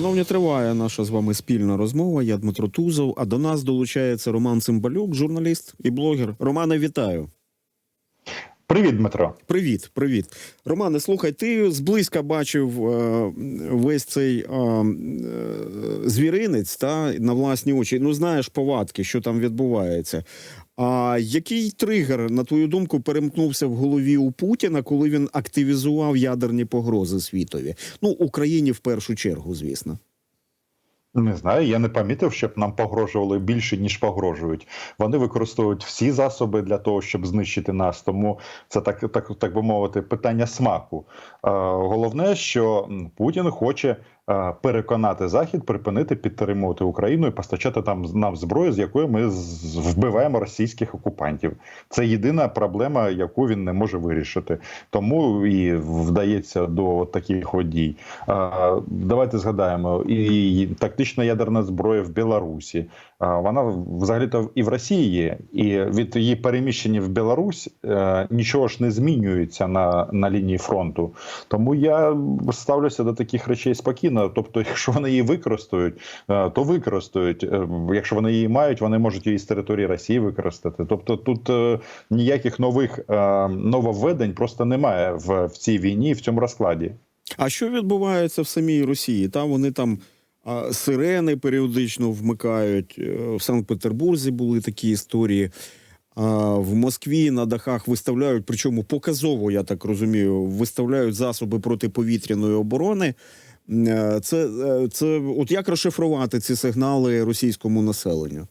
Шановні, триває наша з вами спільна розмова. Я Дмитро Тузов. А до нас долучається Роман Цимбалюк, журналіст і блогер. Романе, вітаю. Привіт, Дмитро. Привіт, привіт, Романе. Слухай, ти зблизька бачив е, весь цей е, е, звіринець та на власні очі. Ну знаєш повадки, що там відбувається. А який тригер, на твою думку, перемкнувся в голові у Путіна, коли він активізував ядерні погрози світові? Ну Україні в першу чергу, звісно. Не знаю, я не помітив, щоб нам погрожували більше ніж погрожують. Вони використовують всі засоби для того, щоб знищити нас. Тому це так, так, так би мовити, питання смаку. Е, головне, що Путін хоче переконати Захід припинити підтримувати Україну і постачати там нам зброю, з якою ми вбиваємо російських окупантів. Це єдина проблема, яку він не може вирішити. Тому і вдається до таких дій. Е, Давайте згадаємо і тактична ядерна зброя в Білорусі. Е, Вона взагалі-то і в Росії є, і від її переміщення в Білорусь е, нічого ж не змінюється на, на лінії фронту. Тому я ставлюся до таких речей спокійно. Тобто, якщо вони її використають, е, то використають. Е, Якщо вони її мають, вони можуть її з території Росії використати. Тобто, тут е, ніяких нових нововведень просто немає в, в цій війні, в цьому розкладі. А що відбувається в самій Росії? Там вони там а, сирени періодично вмикають. В Санкт-Петербурзі були такі історії. А, в Москві на дахах виставляють, причому показово, я так розумію, виставляють засоби протиповітряної оборони. Е, Це, е, це от як розшифрувати ці сигнали російському населенню?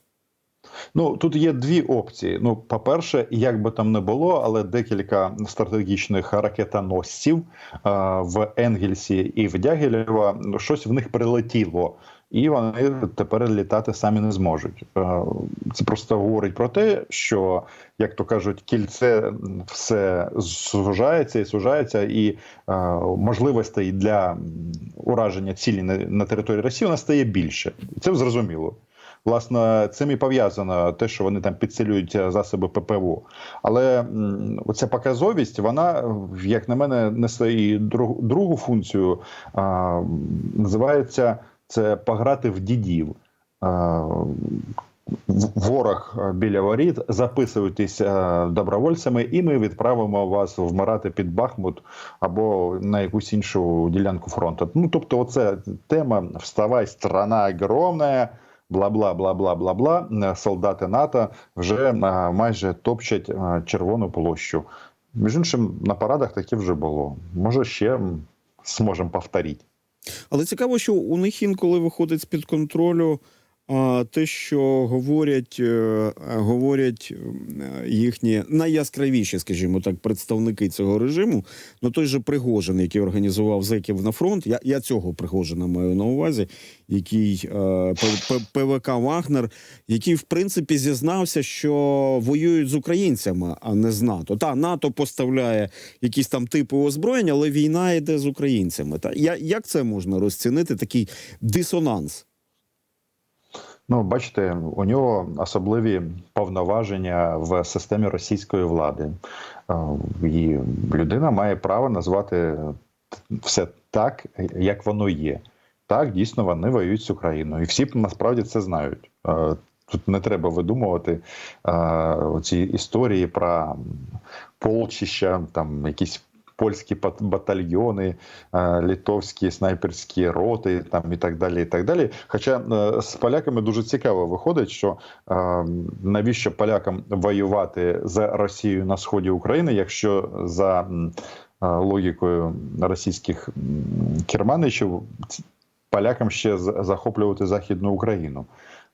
Ну тут є дві опції. Ну, по-перше, як би там не було, але декілька стратегічних ракетоносців е, в Енгельсі і в Дягілєва щось в них прилетіло. І вони тепер літати самі не зможуть. Е, Це просто говорить про те, що, як то кажуть, кільце все сужається і сужається, і е, можливостей для ураження цілі на, території Росії вона стає більше. Це зрозуміло. Власне, цим і пов'язано те, що вони там підсилюють е, засоби ППО. Але оця показовість, вона, як на мене, несе і другу функцію. А, називається це пограти в дідів. Ворог біля воріт, записуйтесь добровольцями, і ми відправимо вас вмирати під Бахмут або на якусь іншу ділянку фронту. Ну тобто, оце тема Вставай, страна огромна, бла бла бла бла бла бла. Солдати НАТО вже майже топчать червону площу. Між іншим, на парадах таке вже було. Може, ще зможемо повторити. Але цікаво, що у них інколи виходить з-під контролю а, те, що говорять, е, говорять їхні найяскравіші, скажімо так, представники цього режиму. Ну той же Пригожин, який організував зеків на фронт. Я, я цього Пригожина маю на увазі, який е, ПВК Вагнер, який в принципі зізнався, що воюють з українцями, а не з НАТО. Та НАТО поставляє якісь там типи озброєння, але війна йде з українцями. Та я, як це можна розцінити? Такий дисонанс? Ну, бачите, у нього особливі повноваження в системі російської влади. Е, І людина має право назвати все так, як воно є. Так, дійсно, вони воюють з Україною. І всі насправді це знають. Е, Тут не треба видумувати е, ці історії про полчища, там якісь польські батальйони, е, литовські снайперські роти, там і так далі. І так далі. Хоча з поляками дуже цікаво виходить, що е, навіщо полякам воювати за Росію на сході України, якщо за е, логікою російських керманичів полякам ще захоплювати Західну Україну.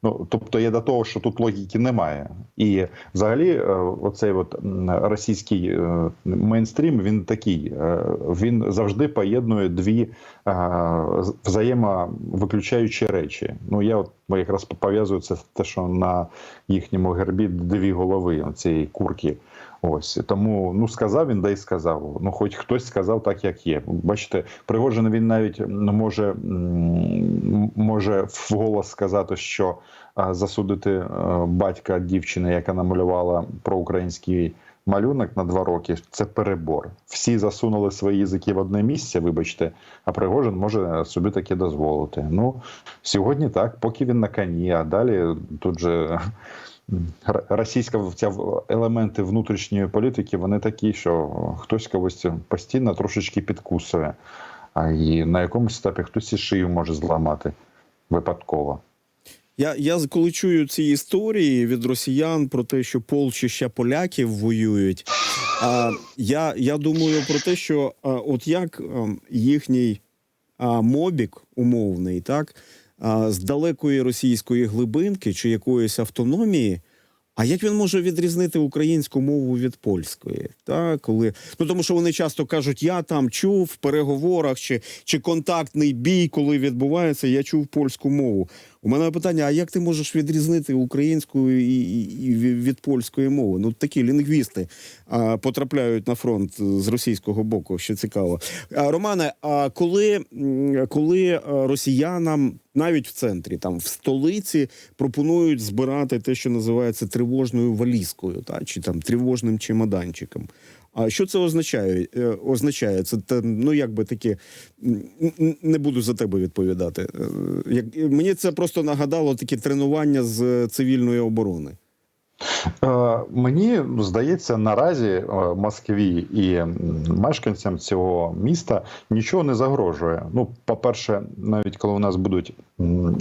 Ну, тобто є до того, що тут логіки немає. І взагалі, е, оцей от російський е, мейнстрім, він такий. е, Він завжди поєднує дві взаємовиключаючі речі. Ну, я от якраз пов'язую це те, що на їхньому гербі дві голови цієї курки. Ось тому ну сказав він, да й сказав. Ну, хоч хтось сказав так, як є. Бачите, Пригожин він навіть може, може вголос сказати, що засудити е, батька дівчини, яка намалювала проукраїнський малюнок на два роки це перебор. Всі засунули свої язики в одне місце, вибачте, а Пригожин може собі таке дозволити. Ну сьогодні так, поки він на коні, а далі тут же. Російська ця елементи внутрішньої політики вони такі, що хтось когось постійно трошечки підкусує, а і на якомусь етапі хтось і шию може зламати випадково. Я, я коли чую ці історії від росіян про те, що полчища поляків воюють. А, я, я думаю про те, що а, от як ем, їхній а, мобік умовний, так, а, з далекої російської глибинки чи якоїсь автономії. А як він може відрізнити українську мову від польської? Так, коли ну тому, що вони часто кажуть, я там чув в переговорах чи, чи контактний бій, коли відбувається, я чув польську мову. У мене питання: а як ти можеш відрізнити українську і, і, і від польської мови? Ну такі лінгвісти а, потрапляють на фронт з російського боку, що цікаво. А, Романе, а коли, коли е, росіянам навіть в центрі, там в столиці, пропонують збирати те, що називається тривожною валізкою, та чи там тривожним чемоданчиком. А що це означає? Е, Означає це ну якби таке не буду за тебе відповідати. Е, Як мені це просто нагадало такі тренування з цивільної оборони. Е, Мені здається, наразі е, Москві і мешканцям цього міста нічого не загрожує. Ну, по-перше, навіть коли у нас будуть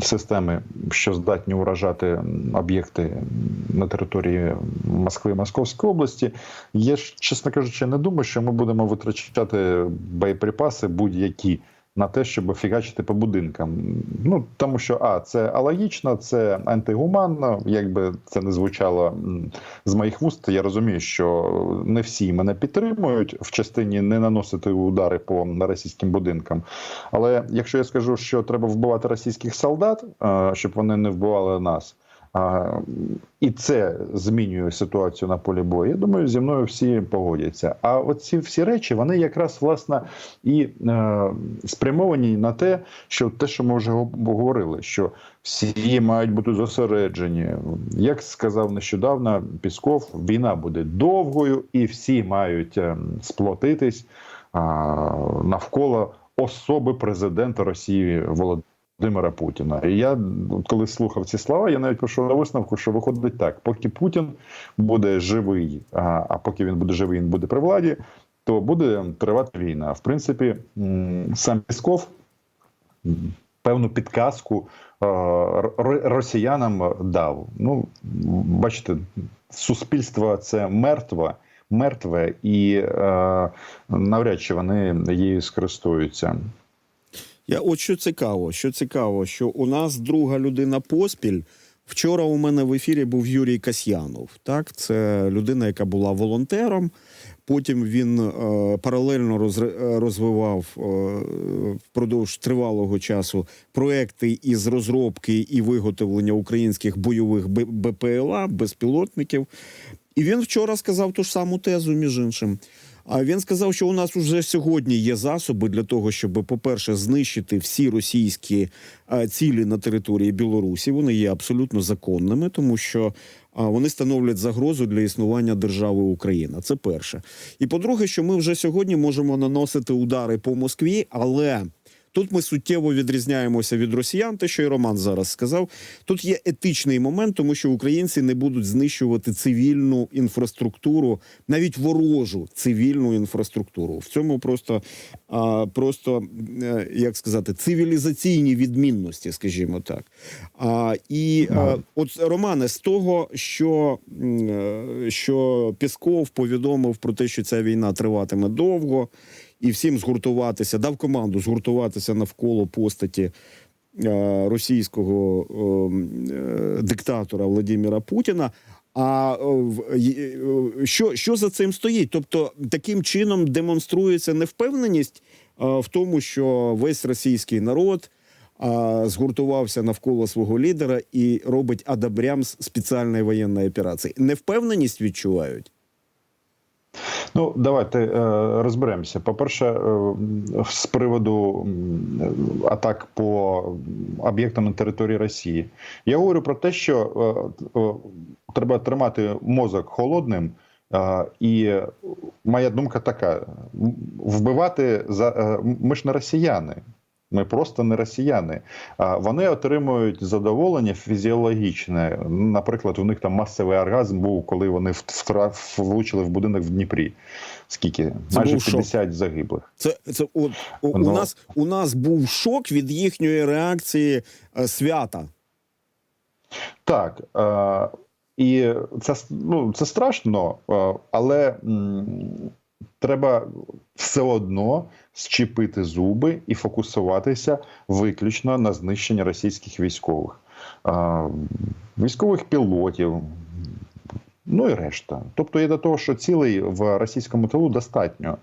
системи, що здатні уражати об'єкти на території Москви і Московської області, я ж, чесно кажучи, не думаю, що ми будемо витрачати боєприпаси будь-які. На те, щоб фігачити по будинкам. Ну тому що а це алогічно, це антигуманно. Якби це не звучало з моїх вуст, я розумію, що не всі мене підтримують в частині не наносити удари по російським будинкам. Але якщо я скажу, що треба вбивати російських солдат, е, щоб вони не вбивали нас. І це змінює ситуацію на полі бою. Я думаю, зі мною всі погодяться. А оці всі речі вони якраз власне і е, спрямовані на те, що те, що ми вже говорили, що всі мають бути зосереджені. Як сказав нещодавно Пісков, війна буде довгою, і всі мають е, сплотитись навколо особи президента Росії Володимира. Володимира Путіна. І я коли слухав ці слова, я навіть прийшов до висновку, що виходить так: поки Путін буде живий, а, а поки він буде живий, він буде при владі, то буде тривати війна. В принципі, сам Пісков певну підказку росіянам дав. Ну, бачите, суспільство це мертве. Мертве і е, навряд чи вони її скористуються. Я от що цікаво, що цікаво, що у нас друга людина поспіль. Вчора у мене в ефірі був Юрій Касьянов. Так, це людина, яка була волонтером. Потім він е, паралельно розри- е, розвивав е, впродовж тривалого часу проекти із розробки і виготовлення українських бойових БПЛА, безпілотників. І він вчора сказав ту ж саму тезу, між іншим. А він сказав, що у нас вже сьогодні є засоби для того, щоб, по-перше, знищити всі російські е, цілі на території Білорусі. Вони є абсолютно законними, тому що вони становлять загрозу для існування держави Україна. Це перше. І по-друге, що ми вже сьогодні можемо наносити удари по Москві, але. Тут ми суттєво відрізняємося від росіян, те, що і Роман зараз сказав. Тут є етичний момент, тому що українці не будуть знищувати цивільну інфраструктуру, навіть ворожу цивільну інфраструктуру. В цьому просто, просто е, як сказати, цивілізаційні відмінності, скажімо так. А, і а, от Романе, з того, що, е, що Пісков повідомив про те, що ця війна триватиме довго і всім згуртуватися, дав команду згуртуватися навколо постаті е, російського е, диктатора Владимира Путіна. А е, що, що за цим стоїть? Тобто таким чином демонструється невпевненість в тому, що весь російський народ згуртувався навколо свого лідера і робить адабрям спеціальної воєнної операції. Невпевненість відчувають. Ну, давайте е, розберемося. По-перше, е, з приводу атак по об'єктам на території Росії. Я говорю про те, що е, треба тримати мозок холодним І моя думка така: вбивати за ми ж не росіяни. Ми просто не росіяни. А Вони отримують задоволення фізіологічне. Наприклад, у них там масовий оргазм був, коли вони влучили в будинок в Дніпрі. Скільки? Це Майже був шок. 50 загиблих. Це, це от, у, у, Ну. нас, у нас був шок від їхньої реакції е, свята. Так. Е, і це, ну, це страшно, е, але м, треба все одно зчепити зуби і фокусуватися виключно на знищенні російських військових, військових пілотів. Ну і решта. Тобто є до того, що цілей в російському тилу достатньо.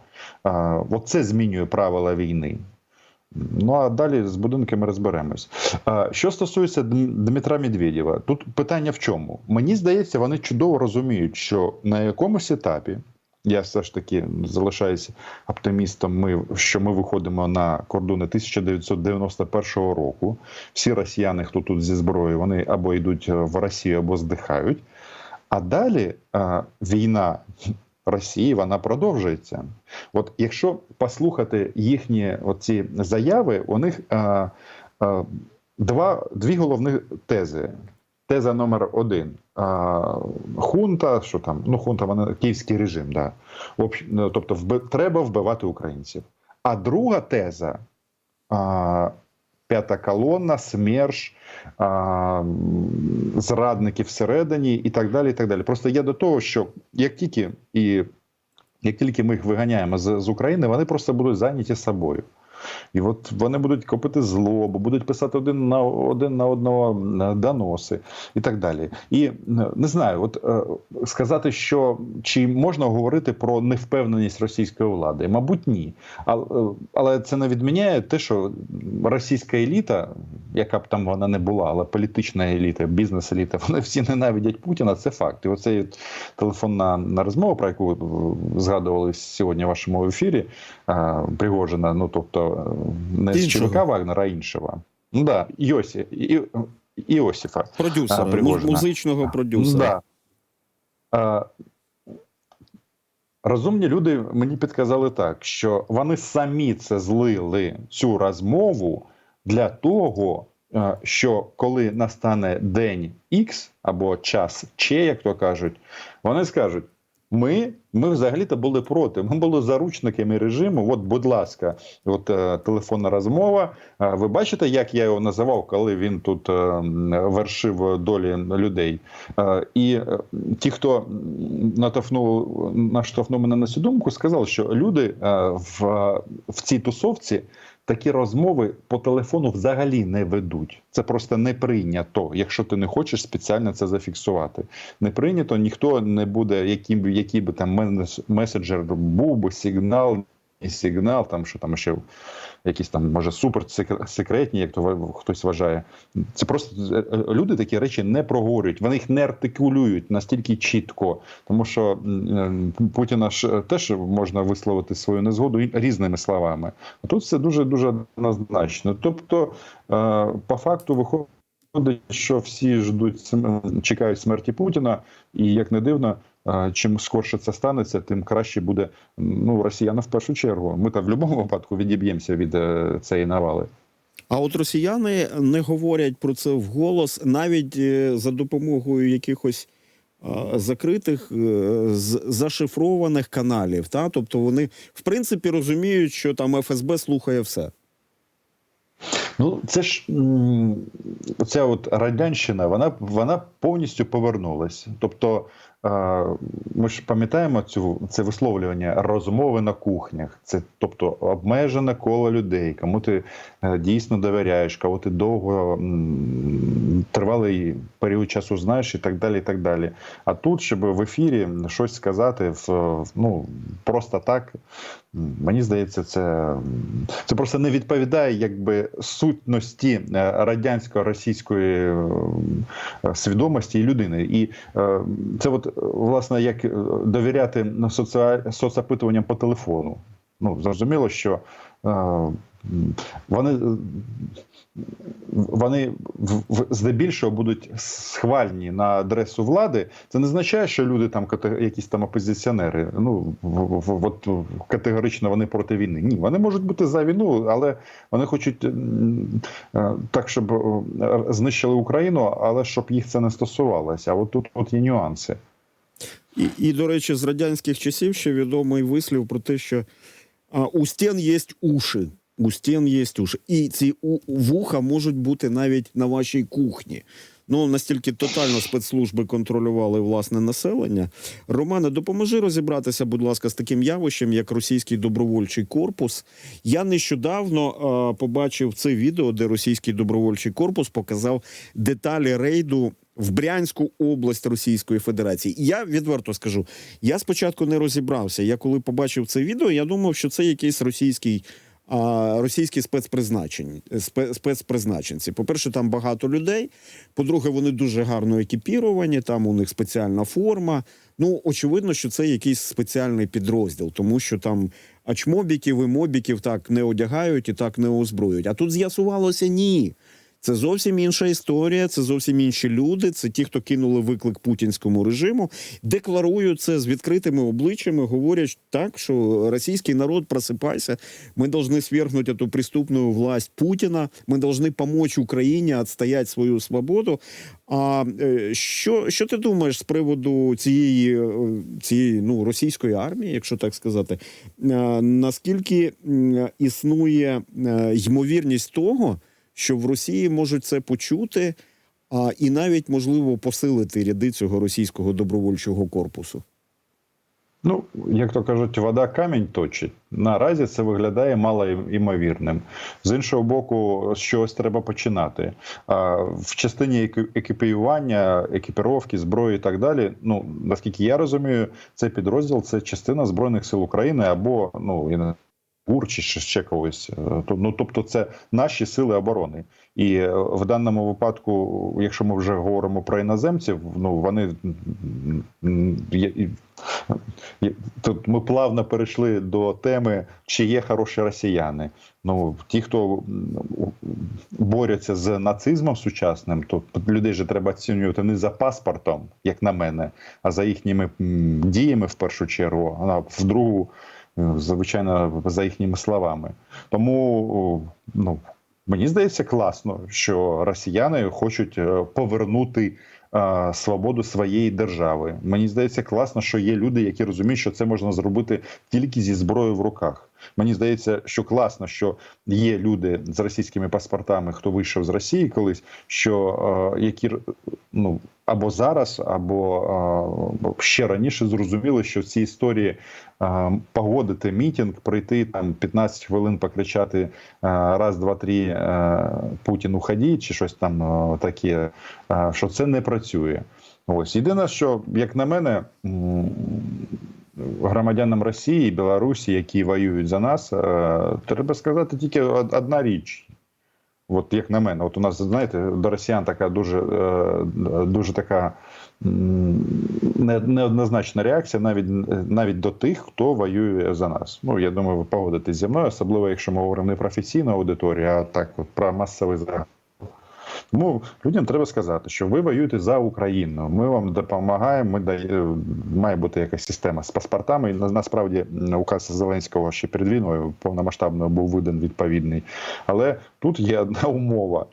Оце змінює правила війни. Ну а далі з будинками розберемось. Що стосується Дмитра Медведєва, тут питання в чому? Мені здається, вони чудово розуміють, що на якомусь етапі. Я все ж таки залишаюся оптимістом. Ми що ми виходимо на кордони 1991 року. Всі росіяни, хто тут зі зброєю, вони або йдуть в Росію, або здихають. А далі а, війна Росії вона продовжується. От якщо послухати їхні оці заяви, у них а, а, два, дві головні тези. Теза номер один. Хунта, що там, ну хунта, вона київський режим, да. Ну, тобто вби, треба вбивати українців. А друга теза. А, П'ята колона, СМЕРШ, а, зрадники всередині і так далі. і так далі. Просто я до того, що як тільки і як тільки ми їх виганяємо з, з України, вони просто будуть зайняті собою. І от вони будуть копити злобу, будуть писати один на один на одного е, доноси і так далі. І е, не знаю, от е, сказати, що чи можна говорити про невпевненість російської влади? Мабуть, ні. Але, це не відміняє те, що російська еліта, яка б там вона не була, але політична еліта, бізнес-еліта, вони всі ненавидять Путіна. Це факт. І оцей телефонна на розмова, про яку згадували сьогодні в вашому ефірі, Пригожина, ну тобто е, не з ЧВК Вагнера, а іншого. Ну да, Йосі, І, Іосифа. Продюсера, А, Пригожина. музичного продюсера. Да. Е, Розумні люди мені підказали так, що вони самі це злили цю розмову для того, що коли настане день X або час Ч, як то кажуть, вони скажуть: ми, ми взагалі-то були проти. Ми були заручниками режиму. От, будь ласка, от е, телефонна розмова. Е, ви бачите, як я його називав, коли він тут е, вершив долі людей? Е, І е, ті, хто м, натовхнув, наштовхнув мене на цю думку, сказали, що люди е, в, в цій тусовці такі розмови по телефону взагалі не ведуть. Це просто не прийнято, якщо ти не хочеш спеціально це зафіксувати. Не прийнято, ніхто не буде, який, який би там меседжер був би, сигнал, і сигнал, там що там ще якісь там, може, суперсекретні, як то хтось вважає. Це просто е, е, люди такі речі не проговорюють, вони їх не артикулюють настільки чітко, тому що Путіна ж е, теж можна висловити свою незгоду різними словами. А тут все дуже дуже однозначно. Тобто, по факту виходить. Що всі ждуть чекають смерті Путіна, і як не дивно, чим скорше це станеться, тим краще буде ну росіяни в першу чергу. Ми там в будь-якому випадку відіб'ємося від е, цієї навали. А от росіяни не говорять про це вголос навіть е, за допомогою якихось закритих е, зашифрованих каналів. Та? Тобто вони в принципі розуміють, що там ФСБ слухає все. Ну, це ж ця от радянщина, вона, вона повністю повернулась. Тобто, ми ж пам'ятаємо цю це висловлювання розмови на кухнях. Це тобто обмежене коло людей, кому ти е, дійсно довіряєш, кого ти довго тривалий період часу знаєш, і так далі. і так далі. А тут, щоб в ефірі щось сказати, в, ну просто так. Мені здається, це, це просто не відповідає якби сутності е, радянсько-російської е, свідомості і людини. І е, це, от власне, як довіряти соцопитуванням по телефону. Ну, зрозуміло, що вони, е, вони здебільшого будуть схвальні на адресу влади. Це не означає, що люди там якісь там опозиціонери. Ну от категорично вони проти війни. Ні, вони можуть бути за війну, але вони хочуть е, так, щоб е, знищили Україну, але щоб їх це не стосувалося. А от тут от є нюанси. І, і, до речі, з радянських часів ще відомий вислів про те, що а, у стін є уші. У стін є уші. І ці вуха можуть бути навіть на вашій кухні. Ну, настільки тотально спецслужби контролювали власне населення. Романе, допоможи розібратися, будь ласка, з таким явищем, як російський добровольчий корпус. Я нещодавно е, побачив це відео, де російський добровольчий корпус показав деталі рейду в Брянську область Російської Федерації. І я відверто скажу, я спочатку не розібрався. Я коли побачив це відео, я думав, що це якийсь російський. А, російські спецпризначень, спе- спецпризначенці. По-перше, там багато людей. По-друге, вони дуже гарно екіпіровані, там у них спеціальна форма. Ну, очевидно, що це якийсь спеціальний підрозділ, тому що там ачмобіків і мобіків так не одягають і так не озброюють. А тут з'ясувалося ні. Це зовсім інша історія, це зовсім інші люди. Це ті, хто кинули виклик путінському режиму, декларують це з відкритими обличчями, говорять так, що російський народ просипайся. Ми повинні свергнути эту преступну власть Путіна. Ми повинні допомогти Україні відстояти свою свободу. А е, що, що ти думаєш з приводу цієї, е, цієї ну, російської армії, якщо так сказати? Е, Наскільки існує ймовірність того? Що в Росії можуть це почути, а і навіть можливо посилити ряди цього російського добровольчого корпусу. Ну, як то кажуть, вода камінь точить. Наразі це виглядає мало імовірним. З іншого боку, з чогось треба починати. А в частині екіпіювання, екіпіровки, зброї і так далі. Ну наскільки я розумію, цей підрозділ це частина збройних сил України або ну і не чи ще, когось. Е, Ну тобто, це наші сили оборони. І е, в даному випадку, якщо ми вже говоримо про іноземців, ну вони тут ми плавно перейшли до теми, чи є хороші росіяни. Ну ті, хто борються з нацизмом сучасним, то людей же треба оцінювати не за паспортом, як на мене, а за їхніми діями в першу чергу, а в другу, звичайно, за їхніми словами. Тому ну. Мені здається класно, що росіяни хочуть е, повернути е, свободу своєї держави. Мені здається класно, що є люди, які розуміють, що це можна зробити тільки зі зброєю в руках. Мені здається, що класно, що є люди з російськими паспортами, хто вийшов з Росії колись, що е, які ну або зараз, або е, ще раніше зрозуміли, що в цій історії е, погодити мітинг, прийти там 15 хвилин покричати е, раз, два, три е, Путін уході, чи щось там е, таке, е, що це не працює. Ось єдине, що як на мене. Громадянам Росії і Білорусі, які воюють за нас, е, треба сказати тільки одна річ. От як на мене, от у нас, знаєте, до росіян така дуже, е, дуже така неоднозначна реакція навіть, навіть до тих, хто воює за нас. Ну, я думаю, ви погодитесь зі мною, особливо якщо ми говоримо не про офіційну аудиторію, а так от про масовий захід. Тому людям треба сказати, що ви воюєте за Україну. Ми вам допомагаємо. Ми дає, має бути якась система з паспортами. І на- насправді указ Зеленського ще перед війною повномасштабно був виден відповідний. Але тут є одна умова.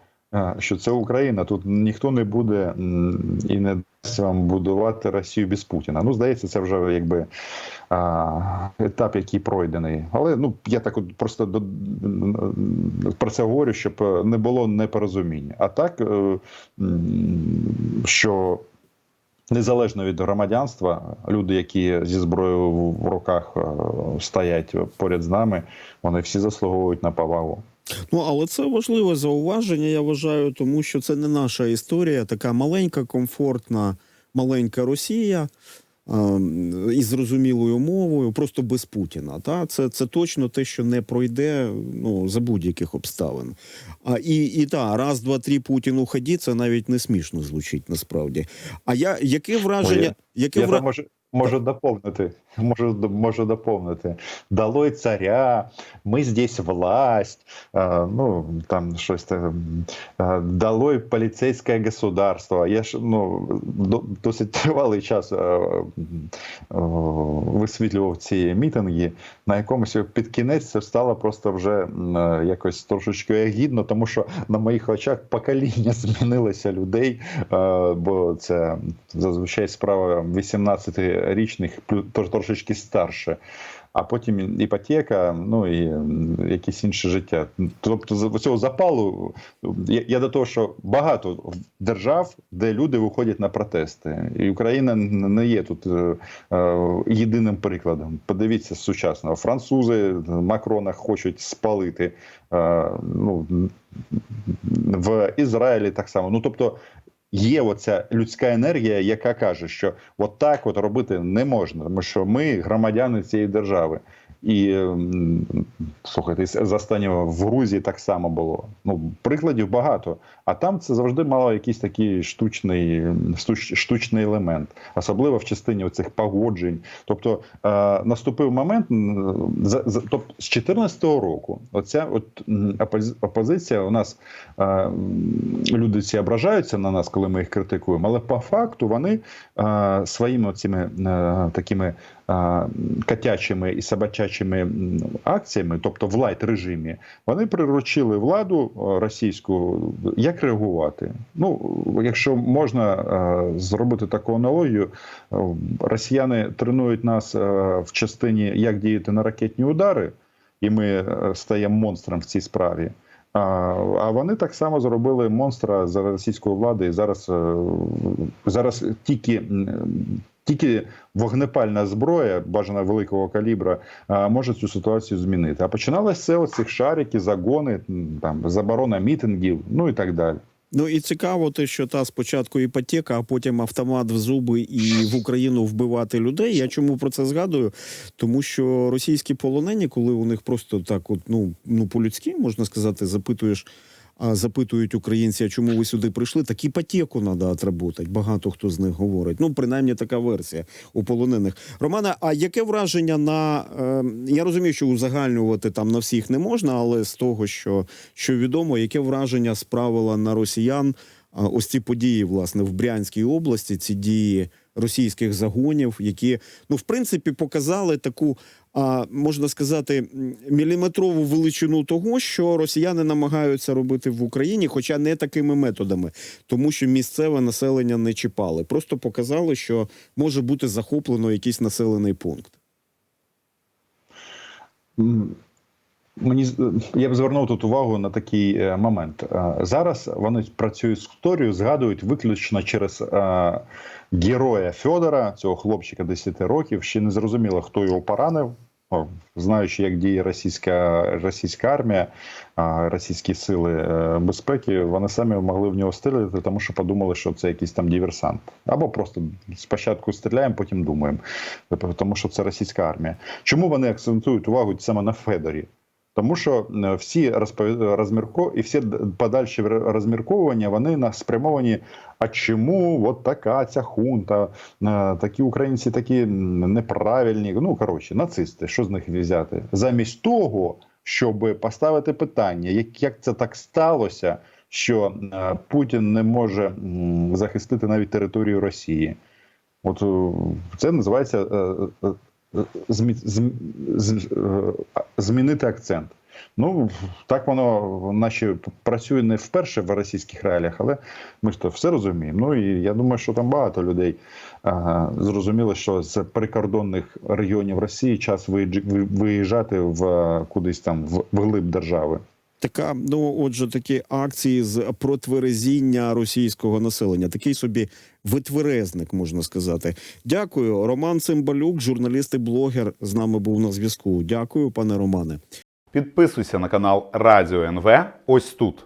Що це Україна, тут ніхто не буде і не дасть вам будувати Росію без Путіна. Ну, здається, це вже якби етап, який пройдений. Але ну я так от просто до, про це говорю, щоб не було непорозуміння. А так, е, що незалежно від громадянства, люди, які зі зброєю в руках е, стоять поряд з нами, вони всі заслуговують на повагу. Ну але це важливе зауваження, я вважаю, тому що це не наша історія, така маленька, комфортна, маленька Росія. ем, Із зрозумілою мовою, просто без Путіна. Та це, це точно те, що не пройде ну за будь-яких обставин. А і, і та раз, два, три Путін уході, це навіть не смішно звучить насправді. А я яке враження, Ой, яке Я вра... може Можу доповнити. Можу, можу доповнити. Долой царя, ми здесь власть. Ну, там щось там. а, Долой поліцейське государство. Я ж ну, досить тривалий час висвітлював ці мітинги. На якомусь під кінець це стало просто вже якось трошечки гідно, тому що на моїх очах покоління змінилося людей, бо це зазвичай справа 18-річних, плю- тож трошечки старше. А потім іпотека, ну і якесь інше життя. Тобто з цього запалу я, я до того, що багато держав, де люди виходять на протести, і Україна не є тут е, е, єдиним прикладом. Подивіться сучасного. Французи Макрона хочуть спалити. Е, ну, в Ізраїлі так само. Ну тобто. Є оця людська енергія, яка каже, що от так от робити не можна, тому що ми громадяни цієї держави. І м, слухайте, з останнього в Грузії так само було. Ну, прикладів багато. А там це завжди мало якийсь такий штучний, штуч- штучний елемент, особливо в частині оцих погоджень. Тобто е, наступив момент за, за, тобто, з 2014 року, оця от опози- опозиція у нас е, люди ці ображаються на нас, коли ми їх критикуємо, але по факту вони е, своїми цими е, такими е, котячими і собачачими акціями, тобто в лайт режимі, вони приручили владу російську. Як реагувати? Ну, якщо можна е, зробити таку аналогію, росіяни тренують нас е, в частині, як діяти на ракетні удари, і ми стаємо монстром в цій справі. А, вони так само зробили монстра за російської влади, і зараз, е, зараз тільки. Тільки вогнепальна зброя, бажана великого калібра, може цю ситуацію змінити. А починалося все оцих шарики, загони, там заборона мітингів, ну і так далі. Ну і цікаво, те, що та спочатку іпотека, а потім автомат в зуби і в Україну вбивати людей. Я чому про це згадую? Тому що російські полонені, коли у них просто так, от ну ну по-людськи можна сказати, запитуєш. Запитують українці, а чому ви сюди прийшли? Так іпотеку треба отработати. Багато хто з них говорить. Ну, принаймні, така версія у полонених. Романе, а яке враження на е, я розумію, що узагальнювати там на всіх не можна, але з того, що, що відомо, яке враження справила на росіян ось ці події, власне, в Брянській області, ці дії російських загонів, які ну в принципі показали таку. А можна сказати, міліметрову величину того, що росіяни намагаються робити в Україні, хоча не такими методами, тому що місцеве населення не чіпали. Просто показали, що може бути захоплено якийсь населений пункт. Мені з- я б звернув тут увагу на такий е, момент. Е, Зараз вони працюють з історією, згадують виключно через е, героя Федора, цього хлопчика 10 років. Ще не зрозуміло, хто його поранив. Знаючи, як діє російська російська армія, російські сили е, безпеки, вони самі могли в нього стріляти, тому що подумали, що це якийсь там диверсант. Або просто спочатку стріляємо, потім думаємо. Тобто, Тому що це російська армія. Чому вони акцентують увагу саме на Федорі? Тому що е, всі розмірко і всі подальші розмірковування вони на спрямовані. А чому от така ця хунта? е, Такі українці такі неправильні. Ну коротше, нацисти. Що з них взяти? Замість того, щоб поставити питання, як, як це так сталося, що е, Путін не може захистити навіть територію Росії. От це називається е, е, змі, з- е, змінити акцент. Ну так воно наші працює не вперше в російських реаліях, але ми ж то все розуміємо. Ну і я думаю, що там багато людей а, зрозуміло, що з прикордонних регіонів Росії час виїжджати в е, кудись там в глиб держави. Така, ну отже, такі акції з протверезіння російського населення. Такий собі витверезник, можна сказати. Дякую. Роман Цимбалюк, журналіст і блогер, з нами був на зв'язку. Дякую, пане Романе. Підписуйся на канал Радіо НВ ось тут.